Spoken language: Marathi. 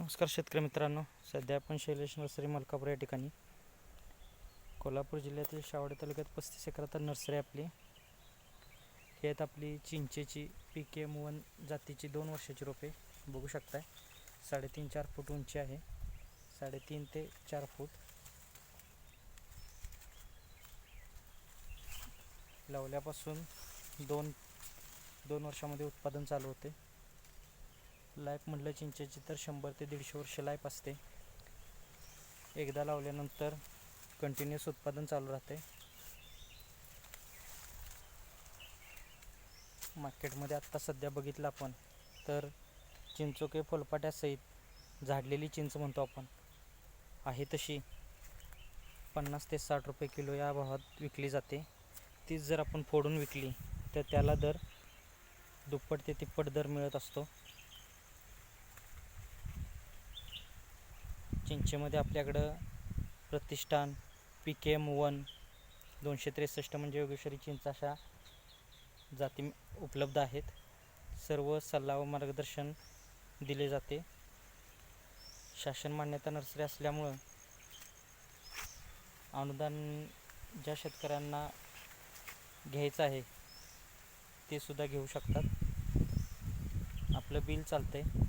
नमस्कार शेतकरी मित्रांनो सध्या आपण शैलेश नर्सरी मलकापूर या ठिकाणी. कोल्हापूर जिल्ह्यातील शावडे तालुक्यात पस्तीस एकरात नर्सरी आपली. ही आहेत आपली चिंचेची पी के एम वन जातीची दोन वर्षाची रोपे. बघू शकताय साडेतीन चार फूट उंची आहे. साडेतीन ते चार फूट. लावल्यापासून दोन दोन वर्षामध्ये उत्पादन चालू होते. लाईफ म्हटलं चिंचेची तर शंभर ते दीडशे वर्ष लाईफ असते. एकदा लावल्यानंतर कंटिन्युअस उत्पादन चालू राहते. मार्केटमध्ये आत्ता सध्या बघितलं आपण तर चिंचोके फुलपाट्यासहित झाडलेली चिंच म्हणतो आपण. आहे तशी पन्नास ते साठ रुपये किलो या भावात विकली जाते. तीच जर आपण फोडून विकली तर त्याला दर दुप्पट ते तिप्पट दर मिळत असतो. चिंचेमध्ये आपल्याकडं प्रतिष्ठान पी के एम वन दोनशे त्रेसष्ट म्हणजे योगेश्वरी चिंच अशा जाती उपलब्ध आहेत. सर्व सल्ला व मार्गदर्शन दिले जाते. शासन मान्यता नर्सरी असल्यामुळं अनुदान ज्या शेतकऱ्यांना घ्यायचं आहे ते सुद्धा घेऊ शकतात. आपलं बिल चालतं आहे